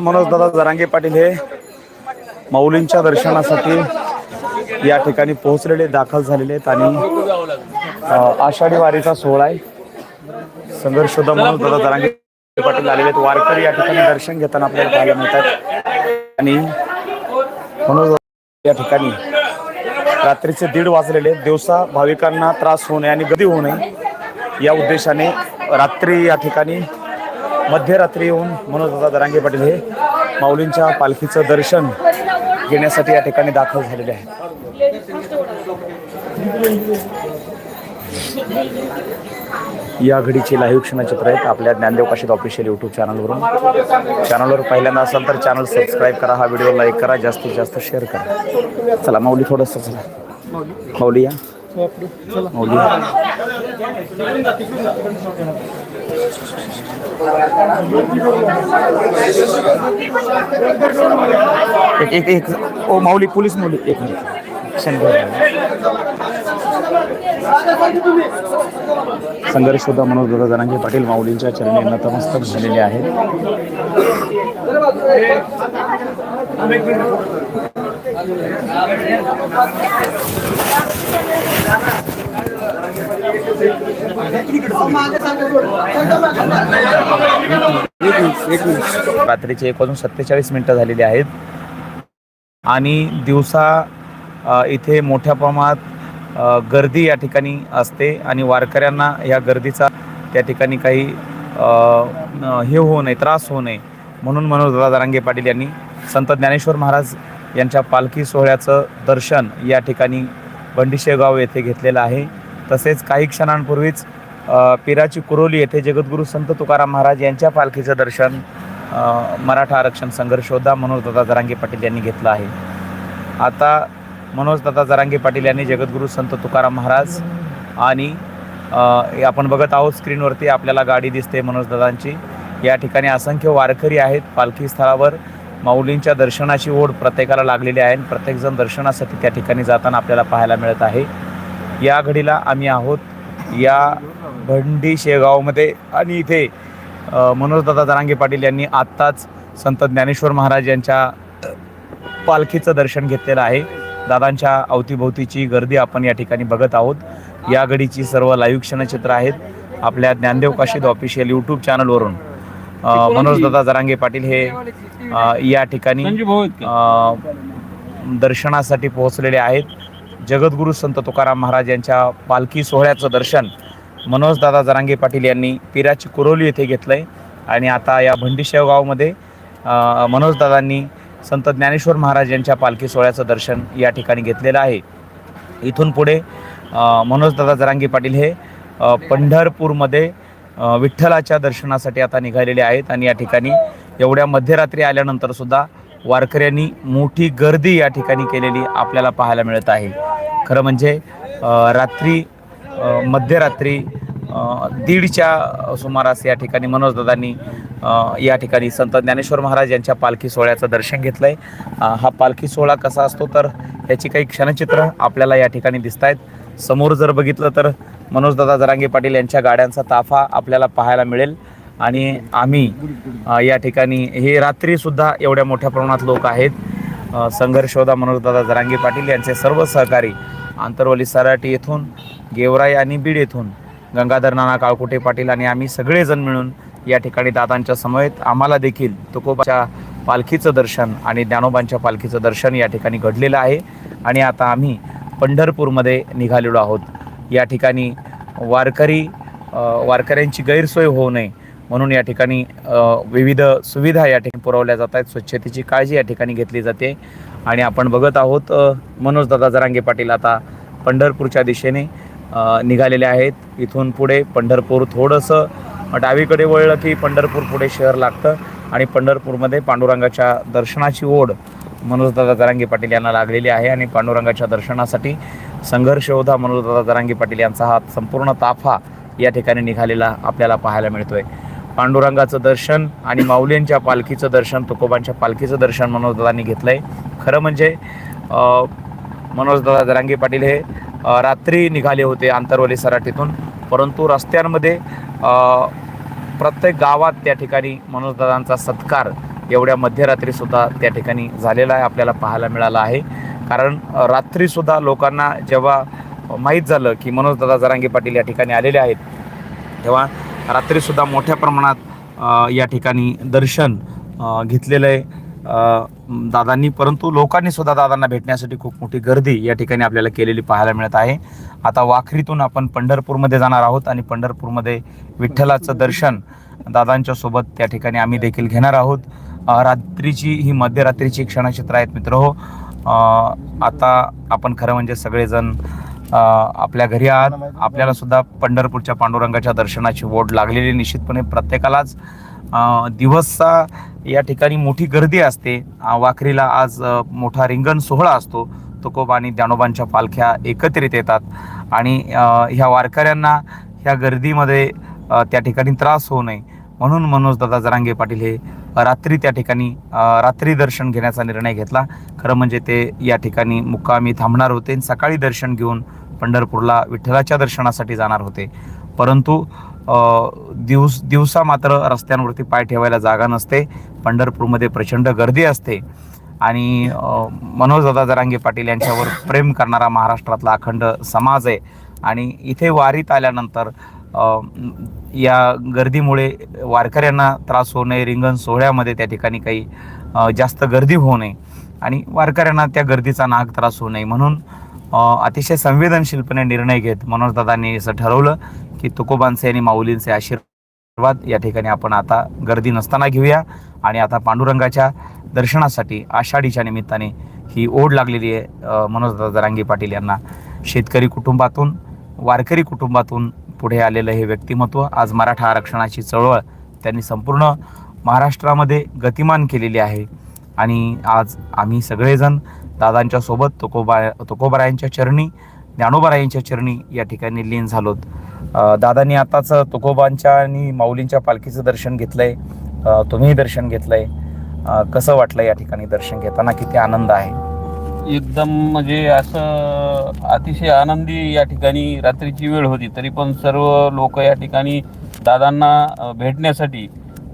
मनोज दादा जरांगे पाटील हे माऊलींच्या दर्शनासाठी या ठिकाणी पोहोचलेले दाखल झालेले आहेत आणि आषाढी वारीचा सोहळा आहे. संघर्ष होता मनोज दादा जरांगे पाटील आलेले आहेत. वारकरी या ठिकाणी दर्शन घेताना आपल्याला पाहायला मिळतात. आणि मनोज या ठिकाणी रात्रीचे दीड वाजलेले दिवसा भाविकांना त्रास होऊ नये आणि गदी होऊ नये या उद्देशाने रात्री या ठिकाणी मध्यरात्री येऊन मनोजदादा दरांगे पाटील हे माऊलींच्या पालखीचं दर्शन घेण्यासाठी या ठिकाणी दाखल झालेले आहेत. या घडीची लाईव्ह क्षणचित्र आहेत आपल्या ज्ञानदेव काशीद ऑफिशियल यूट्यूब चॅनलवरून चॅनलवर पहिल्यांदा असाल तर चॅनल सबस्क्राईब करा हा व्हिडिओ लाईक करा जास्तीत जास्त शेअर करा. चला माऊली थोडंसं चला. माऊली या. एक एक एक ओ माऊली पोलीस मुली एक मिनिट. संघर्ष. होता मनोज दादा जनांगे पाटील माऊलींच्या चरणी नतमस्तक झालेले आहेत. रात्रीचे एक वाजून सत्तेचाळीस मिनिटं झालेली आहेत. आणि दिवसा इथे मोठ्या प्रमाणात गर्दी या ठिकाणी असते आणि वारकऱ्यांना या गर्दीचा त्या ठिकाणी काही हे होऊ नये त्रास होऊ नये म्हणून मनोज दारांगे पाटील यांनी संत ज्ञानेश्वर महाराज यांच्या पालखी सोहळ्याचं दर्शन या ठिकाणी बंडिशेगाव येथे घेतलेलं आहे. तसेच काही क्षणांपूर्वीच पिराची कुरोली येथे जगद्गुरू संत तुकाराम महाराज यांच्या पालखीचं दर्शन मराठा आरक्षण संघर्ष योद्धा मनोजदादा जरांगे पाटील यांनी घेतलं आहे. आता मनोजदादा जरांगे पाटील यांनी जगद्गुरू संत तुकाराम महाराज आणि आपण बघत आहोत स्क्रीनवरती आपल्याला गाडी दिसते मनोजदादांची. या ठिकाणी असंख्य वारकरी आहेत. पालखी स्थळावर माऊलींच्या दर्शनाची ओढ प्रत्येकाला लागलेली आहे आणि प्रत्येकजण दर्शनासाठी त्या ठिकाणी जाताना आपल्याला पाहायला मिळत आहे. या घडीला आम्ही आहोत. या भंडी शेगावमध्ये आणि इथे मनोजदादा जरांगे पाटील यांनी आत्ताच संत ज्ञानेश्वर महाराज यांच्या पालखीचं दर्शन घेतलेलं आहे. दादांच्या अवतीभोवतीची गर्दी आपण या ठिकाणी बघत आहोत. या घडीची सर्व लाईव्ह क्षणचित्र आहेत. आपल्या ज्ञानदेव काशीद ऑफिशियल यूट्यूब चॅनलवरून. मनोजदादा जरांगे पाटील हे या ठिकाणी दर्शनासाठी पोहोचलेले आहेत. जगद्गुरू संत तुकाराम महाराज यांच्या पालखी सोहळ्याचं दर्शन मनोजदादा जरांगे पाटील यांनी पिराची कुरोली येथे घेतलंय. आणि आता या भंडीशेवगावमध्ये मनोजदादांनी संत ज्ञानेश्वर महाराज यांच्या पालखी सोहळ्याचं दर्शन या ठिकाणी घेतलेलं आहे. इथून पुढे मनोजदादा जरांगे पाटील हे पंढरपूरमध्ये विठ्ठलाच्या दर्शनासाठी आता निघालेले आहेत आणि या ठिकाणी एवढ्या मध्यरात्री आल्यानंतर सुद्धा वारकऱ्यांनी मोठी गर्दी या ठिकाणी केलेली आपल्याला पाहायला मिळत आहे. खरं म्हणजे रात्री मध्यरात्री दीडच्या सुमारास या ठिकाणी मनोजदादांनी या ठिकाणी संत ज्ञानेश्वर महाराज यांच्या पालखी सोहळ्याचं दर्शन घेतलं आहे हा पालखी सोहळा कसा असतो तर याची काही क्षणचित्र आपल्याला या ठिकाणी दिसत आहेत समोर जर बघितलं तर मनोजदादा जरांगे पाटील यांच्या गाड्यांचा ताफा आपल्याला पाहायला मिळेल. आणि आम्ही या ठिकाणी हे रात्रीसुद्धा एवढ्या मोठ्या प्रमाणात लोक आहेत. संघर्षोदा मनोजदादा जरांगे पाटील यांचे सर्व सहकारी आंतरवली सराटी येथून गेवराई आणि बीड येथून गंगाधर नाना काळकुटे पाटील आणि आम्ही सगळेजण मिळून या ठिकाणी दादांच्या समवेत आम्हाला देखील तुकोबाच्या पालखीचं दर्शन आणि ज्ञानोबांच्या पालखीचं दर्शन या ठिकाणी घडलेलं आहे. आणि आता आम्ही पंढरपूरमध्ये निघालेलो आहोत. या ठिकाणी वारकरी वारकऱ्यांची गैरसोय होऊ नये म्हणून या ठिकाणी विविध सुविधा या ठिकाणी पुरवल्या जात आहेत. स्वच्छतेची काळजी या ठिकाणी घेतली जाते. आणि आपण बघत आहोत मनोजदादा जरांगे पाटील आता पंढरपूरच्या दिशेने निघालेले आहेत. इथून पुढे पंढरपूर थोडंसं डावीकडे वळलं की पंढरपूर पुढे शहर लागतं. आणि पंढरपूरमध्ये पांडुरंगाच्या दर्शनाची ओढ मनोजदादा जरांगे पाटील यांना लागलेली आहे आणि पांडुरंगाच्या दर्शनासाठी संघर्ष मनोजदादा जरांगे पाटील यांचा हा संपूर्ण ताफा या ठिकाणी निघालेला आपल्याला पाहायला मिळतोय. पांडुरंगाचं दर्शन आणि माऊलींच्या पालखीचं दर्शन तुकोबांच्या पालखीचं दर्शन मनोजदादांनी घेतलंय. खरं म्हणजे मनोजदादा जरांगे पाटील हे रात्री निघाले होते आंतरवली सराटीतून परंतु रस्त्यांमध्ये प्रत्येक गावात त्या ठिकाणी मनोजदादांचा सत्कार एवढ्या मध्यरात्रीसुद्धा त्या ठिकाणी झालेला आहे आपल्याला पाहायला मिळाला आहे. कारण रात्रीसुद्धा लोकांना जेव्हा माहीत झालं की मनोजदादा जरांगे पाटील या ठिकाणी आलेले आहेत तेव्हा रात्रीसुद्धा मोठ्या प्रमाणात या ठिकाणी दर्शन घेतलेलं आहे. दादांनी परंतु लोकांनी सुद्धा दादांना भेटण्यासाठी खूप मोठी गर्दी या ठिकाणी आपल्याला केलेली पाहायला मिळत आहे. आता वाखरीतून आपण पंढरपूरमध्ये जाणार आहोत आणि पंढरपूरमध्ये विठ्ठलाचं दर्शन दादांच्या सोबत त्या ठिकाणी आम्ही देखील घेणार आहोत. रात्रीची ही मध्यरात्रीची क्षणचित्र आहेत मित्र हो. आता आपण खरं म्हणजे सगळेजण आपल्या घरी आहात. आपल्याला सुद्धा पंढरपूरच्या पांडुरंगाच्या दर्शनाची ओढ लागलेली निश्चितपणे. प्रत्येकालाच दिवसचा या ठिकाणी मोठी गर्दी असते. वाखरीला आज मोठा रिंगण सोहळा असतो. तुकोबा आणि ज्ञानोबांच्या पालख्या एकत्रित येतात. आणि ह्या वारकऱ्यांना ह्या गर्दीमध्ये त्या ठिकाणी त्रास होऊ नये. म्हणून मनोजदादा जरांगे पाटील हे रात्री त्या ठिकाणी रात्री दर्शन घेण्याचा निर्णय घेतला. खरं म्हणजे ते या ठिकाणी मुक्कामी थांबणार होते आणि सकाळी दर्शन घेऊन पंढरपूरला विठ्ठलाच्या दर्शनासाठी जाणार होते. परंतु दिवस दिवसा मात्र रस्त्यांवरती पाय ठेवायला जागा नसते. पंढरपूरमध्ये प्रचंड गर्दी असते. आणि मनोजदादा जरांगे पाटील यांच्यावर प्रेम करणारा महाराष्ट्रातला अखंड समाज आहे. आणि इथे वारीत आल्यानंतर या गर्दीमुळे वारकऱ्यांना त्रास होऊ नये रिंगण सोहळ्यामध्ये त्या ठिकाणी काही जास्त गर्दी होऊ नये आणि वारकऱ्यांना त्या गर्दीचा नाहक त्रास होऊ नये. म्हणून अतिशय संवेदनशीलपणे निर्णय घेत मनोजदादांनी असं ठरवलं की तुकोबांचे आणि माऊलींचे आशीर्वाद या ठिकाणी आपण आता गर्दी नसताना घेऊया आणि आता पांडुरंगाच्या दर्शनासाठी आषाढीच्या निमित्ताने ही ओढ लागलेली आहे मनोजदादा रांगी पाटील यांना. शेतकरी कुटुंबातून वारकरी कुटुंबातून पुढे आलेलं हे व्यक्तिमत्व आज मराठा आरक्षणाची चळवळ त्यांनी संपूर्ण महाराष्ट्रामध्ये गतिमान केलेली आहे. आणि आज आम्ही सगळेजण दादांच्या सोबत तुकोबा तुकोबारायांच्या चरणी ज्ञानोबारायांच्या चरणी या ठिकाणी लीन झालोत. दादांनी आताच तुकोबांच्या आणि माऊलींच्या पालखीचं दर्शन घेतलंय. आहे तुम्हीही दर्शन घेतलंय. आहे कसं वाटलं या ठिकाणी दर्शन घेताना? किती आनंद आहे. एकदम म्हणजे असं अतिशय आनंदी या ठिकाणी रात्रीची वेळ होती. तरी पण सर्व लोक या ठिकाणी दादांना भेटण्यासाठी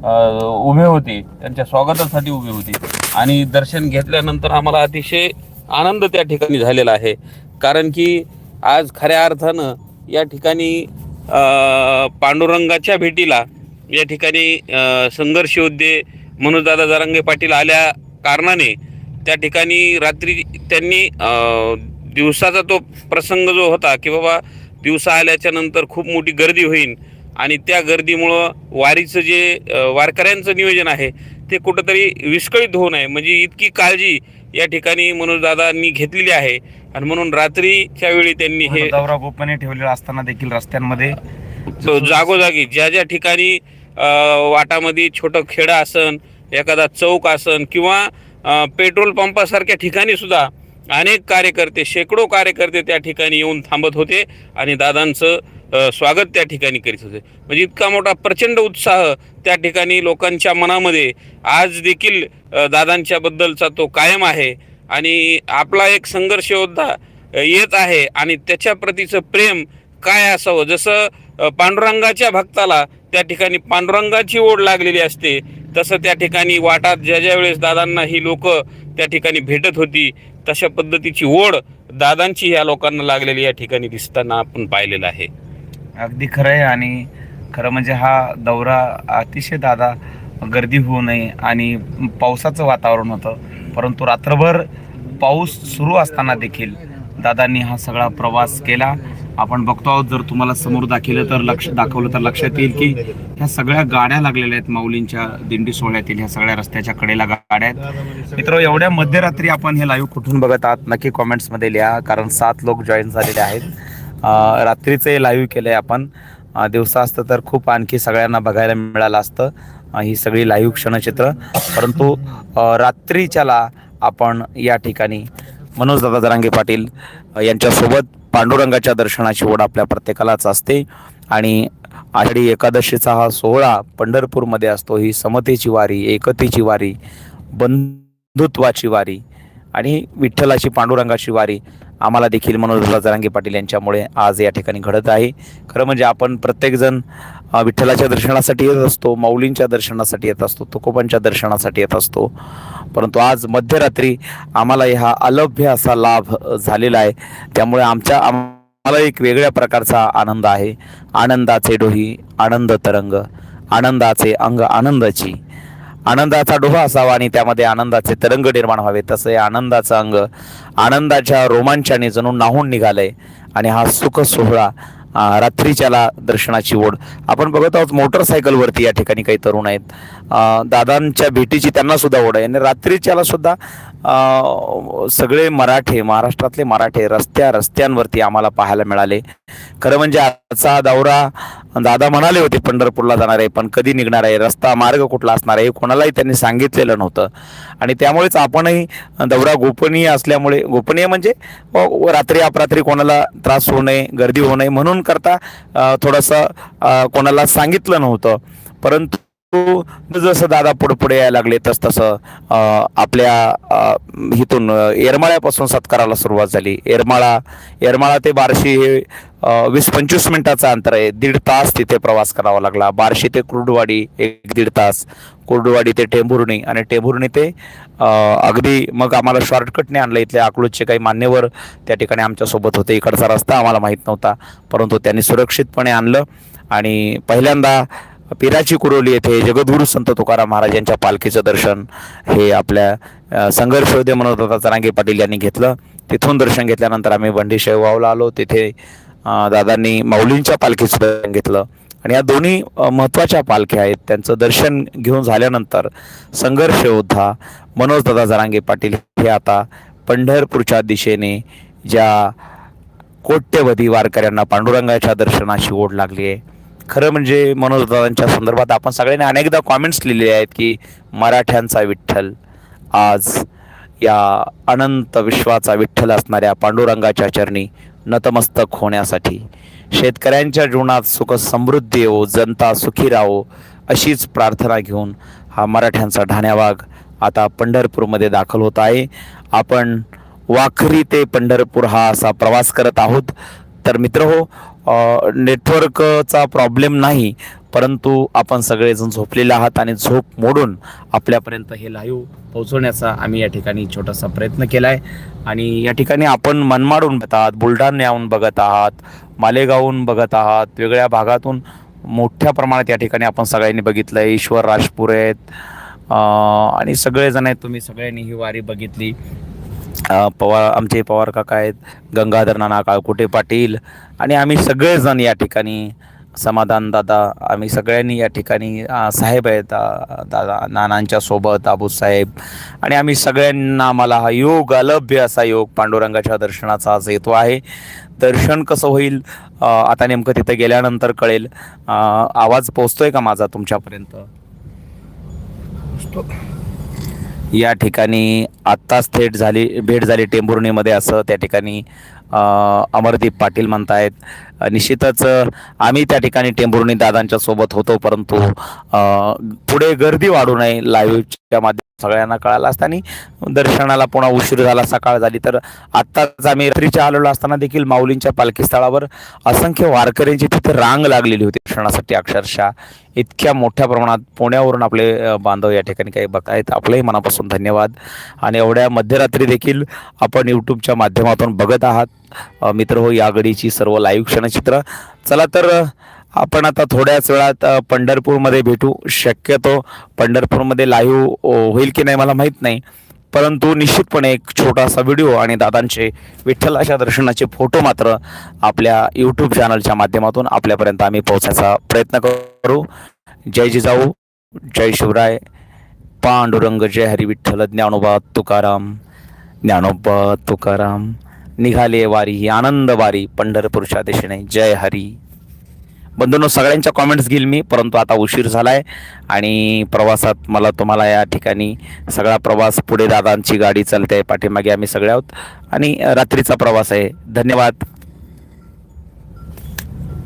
उभे होते. त्यांच्या स्वागतासाठी उभे होते. आणि दर्शन घेतल्यानंतर आम्हाला अतिशय आनंद त्या ठिकाणी झालेला आहे. कारण की आज खऱ्या अर्थानं या ठिकाणी पांडुरंगाच्या भेटीला या ठिकाणी संघर्षयोद्धे मनोजदादा जारंगे पाटील आल्या कारणाने त्या ठिकाणी रात्री त्यांनी दिवसाचा तो प्रसंग जो होता की बाबा दिवसा आल्याच्यानंतर खूप मोठी गर्दी होईल आणि त्या गर्दीमुळं वारीचं जे वारकऱ्यांचं नियोजन आहे ते कुठंतरी विस्कळीत होऊ नये. म्हणजे इतकी काळजी या ठिकाणी मनोजदादांनी घेतलेली आहे आणि म्हणून रात्रीच्या वेळी त्यांनी हे दौरा गोपनीय ठेवलेला असताना देखील रस्त्यांमध्ये. जागोजागी ज्या ज्या ठिकाणी वाटामध्ये छोटं खेडं असन एखादा चौक असन किंवा पेट्रोल पंपासारख्या ठिकाणी सुद्धा अनेक कार्यकर्ते शेकडो कार्यकर्ते त्या ठिकाणी येऊन थांबत होते आणि दादांचं स्वागत त्या ठिकाणी करीत होते. म्हणजे इतका मोठा प्रचंड उत्साह त्या ठिकाणी लोकांच्या मनामध्ये आज देखील दादांच्याबद्दलचा तो कायम आहे आणि आपला एक संघर्ष योद्धा येत आहे आणि त्याच्या प्रतीचं प्रेम काय असावं? जसं पांडुरंगाच्या भक्ताला त्या ठिकाणी पांडुरंगाची ओढ लागलेली असते. तसं त्या ठिकाणी वाटात ज्या ज्या वेळेस दादांना ही लोक त्या ठिकाणी भेटत होती तशा पद्धतीची ओढ दादांची ह्या लोकांना लागलेली या ठिकाणी दिसताना आपण पाहिलेलं आहे. अगदी खरं आहे आणि खरं म्हणजे हा दौरा अतिशय दादा गर्दी होऊ नये आणि पावसाचं वातावरण होतं. परंतु रात्रभर पाऊस सुरू असताना देखील दादांनी हा सगळा प्रवास केला. आपण बघतो आहोत जर तुम्हाला समोर दाखवलं तर लक्ष दाखवलं तर लक्षात येईल की ह्या सगळ्या गाड्या लागलेल्या आहेत माऊलींच्या दिंडी सोहळ्यातील ह्या सगळ्या रस्त्याच्या कडेला गाड्या आहेत. मित्र एवढ्या मध्यरात्री आपण हे लाईव्ह कुठून बघत आहात नक्की कॉमेंट्समध्ये लिहा कारण सात लोक जॉईन झालेले आहेत. रात्रीचं हे लाईव्ह केलंय आपण. दिवसा असतं तर खूप आणखी सगळ्यांना बघायला मिळालं असतं. ही सगळी लाईव्ह क्षणचित्र. परंतु रात्रीच्याला आपण या ठिकाणी मनोज दादा जरांगे पाटील यांच्यासोबत पांडुरंगाच्या दर्शनाची ओढ आपल्या प्रत्येकालाच असते. आणि आषाढी एकादशीचा हा सोहळा पंढरपूरमध्ये असतो. ही समतेची वारी एकतेची वारी बंधुत्वाची वारी आणि विठ्ठलाची पांडुरंगाची वारी आम्हाला देखील मनोज जरांगे पाटील यांच्यामुळे आज या ठिकाणी घडत आहे. खरं म्हणजे आपण प्रत्येकजण विठ्ठलाच्या दर्शनासाठी येत असतो माऊलींच्या दर्शनासाठी येत असतो तुकोबांच्या दर्शनासाठी येत असतो. परंतु आज मध्यरात्री आम्हाला हा अलभ्य असा लाभ झालेला आहे. त्यामुळे आमच्या आम्हाला एक वेगळ्या प्रकारचा आनंद आहे. आनंदाचे डोही आनंद तरंग आनंदाचे अंग आनंदाची. आनंदाचा डोहा असावा आणि त्यामध्ये आनंदाचे तरंग निर्माण व्हावे. तसे आनंदाचं अंग आनंदाच्या रोमांचाने जणू नाहून निघालंय. आणि हा सुख सोहळा रात्रीच्याला दर्शनाची ओढ. आपण बघत आहोत मोटरसायकलवरती या ठिकाणी काही तरुण आहेत. दादांच्या भेटीची त्यांना सुद्धा ओढ आहे. आणि रात्रीच्याला सुद्धा सगळे मराठे महाराष्ट्रातले मराठे रस्त्या रस्त्यांवरती आम्हाला पाहायला मिळाले. खरं म्हणजे आजचा दौरा दादा म्हणाले होते पंढरपूरला जाणार आहे पण कधी निघणार आहे? रस्ता मार्ग कुठला असणार आहे हे कोणालाही त्यांनी सांगितलेलं नव्हतं. आणि त्यामुळेच आपणही दौरा गोपनीय असल्यामुळे गोपनीय म्हणजे रात्री अपरात्री कोणाला त्रास होऊ नये गर्दी होऊ नये म्हणून करता थोडंसं कोणाला सांगितलं नव्हतं. परंतु जसं दादा पुढे पुढे यायला लागले तस तसं आपल्या इथून येरमाळ्यापासून सत्काराला सुरुवात झाली. येरमाळा येरमाळा ते बार्शी हे वीस पंचवीस मिनिटाचं अंतर आहे. दीड तास तिथे प्रवास करावा लागला. बार्शी ते कुर्डवाडी एक दीड तास. कुर्डवाडी ते टेंभुर्णी आणि टेंभुर्णी ते अगदी मग आम्हाला शॉर्टकटने आणलं. इथले अकलूजचे काही मान्यवर त्या ठिकाणी आमच्यासोबत होते. इकडचा रस्ता आम्हाला माहीत नव्हता. परंतु त्यांनी सुरक्षितपणे आणलं. आणि पहिल्यांदा पिराची कुरोली येथे जगद्गुरू संत तुकाराम महाराज यांच्या पालखीचं दर्शन हे आपल्या अ, मनोदत्ता योद्धे पाटील यांनी घेतलं. तिथून दर्शन घेतल्यानंतर आम्ही बंडी शेवगावला आलो. तिथे दादांनी माऊलींच्या पालखीचं दर्शन घेतलं. आणि या दोन्ही महत्त्वाच्या पालख्या आहेत. त्यांचं दर्शन घेऊन झाल्यानंतर संघर्ष योद्धा मनोजदादा जरांगे पाटील हे आता पंढरपूरच्या दिशेने ज्या कोट्यवधी वारकऱ्यांना पांडुरंगाच्या दर्शनाची ओढ लागली आहे. खरं म्हणजे मनोजदादांच्या संदर्भात आपण सगळ्यांनी अनेकदा कॉमेंट्स लिहिलेले आहेत की मराठ्यांचा विठ्ठल आज या अनंत विश्वाचा विठ्ठल असणाऱ्या पांडुरंगाच्या चरणी नतमस्तक होण्यासाठी. शेतकऱ्यांच्या जीवनात सुख समृद्धी येवो जनता सुखी राहो अशीच प्रार्थना घेऊन हा मराठ्यांचा ढाण्यावाग आता पंढरपूरमध्ये दाखल होत आहे. आपण वाखरी ते पंढरपूर हा असा प्रवास करत आहोत. तर मित्र हो नेटवर्कचा प्रॉब्लेम नाही परंतु आपण सगळेजण झोपलेले आहात आणि झोप मोडून आपल्यापर्यंत हे लाईव्ह पोहोचवण्याचा आम्ही या ठिकाणी छोटासा प्रयत्न केला आहे आणि या ठिकाणी आपण मनमाडून बघत आहात बुलढाण्याहून बघत आहात मालेगावहून बघत आहात वेगळ्या भागातून मोठ्या प्रमाणात या ठिकाणी आपण सगळ्यांनी बघितलं आहे ईश्वर राजपूर आहेत आणि सगळेजण आहेत तुम्ही सगळ्यांनी ही वारी बघितली. पवार आमचे पवार काका आहेत गंगाधर नाना काळकुटे पाटील आणि आम्ही सगळेजण या ठिकाणी समाधान दादा आम्ही सगळ्यांनी या ठिकाणी साहेब आहेत दादा नानांच्या सोबत आबूसाहेब आणि आम्ही सगळ्यांना मला हा योग अलभ्य असा योग पांडुरंगाच्या दर्शनाचा आज येतो आहे. दर्शन कसं होईल आता नेमकं तिथं गेल्यानंतर कळेल. आवाज पोचतोय का माझा तुमच्यापर्यंत? या ठिकाणी आत्ताच थेट झाली भेट झाली टेंभुर्णीमध्ये असं त्या ठिकाणी अमरदीप पाटील म्हणतायत. निश्चितच आम्ही त्या ठिकाणी टेंभुर्णी दादांच्या सोबत होतो परंतु पुढे गर्दी वाढू नये लाईव्हच्या माध्यम सगळ्यांना कळालं असतं आणि दर्शनाला पुन्हा उशीर झाला सकाळ झाली. तर आत्ताच आम्ही रात्रीच्या आलेलो असताना देखील माऊलींच्या पालखी स्थळावर असंख्य वारकऱ्यांची तिथे रांग लागलेली होती. दर्शनासाठी अक्षरशः इतक्या मोठ्या प्रमाणात पुण्यावरून आपले बांधव या ठिकाणी काही बघतायत. आपलंही मनापासून धन्यवाद. आणि एवढ्या मध्यरात्री देखील आपण यूट्यूबच्या माध्यमातून बघत आहात. मित्र हो या घडीची सर्व लाईव्ह क्षणचित्र. चला तर आपण आता थोड्याच वेळात पंढरपूरमध्ये भेटू शक्यतो. पंढरपूरमध्ये लाईव्ह होईल की नाही मला माहीत नाही. परंतु निश्चितपणे एक छोटासा व्हिडिओ आणि दादांचे विठ्ठलाच्या दर्शनाचे फोटो मात्र आपल्या यूट्यूब चॅनलच्या माध्यमातून आपल्यापर्यंत आम्ही पोहोचायचा प्रयत्न करू. जय जिजाऊ जय शिवराय. पांडुरंग जय हरी विठ्ठल ज्ञानोबा तुकाराम. ज्ञानोबा तुकाराम. निघाले वारी ही आनंद वारी पंढरपूरच्या दिशेने. जय हरी. बंधूंनो सगळ्यांच्या कॉमेंट्स घेईल मी परंतु आता उशीर झाला आहे आणि प्रवासात मला तुम्हाला या ठिकाणी सगळा प्रवास पुढे दादांची गाडी चालते आहे पाठीमागे आम्ही सगळे आहोत. आणि रात्रीचा प्रवास आहे. धन्यवाद.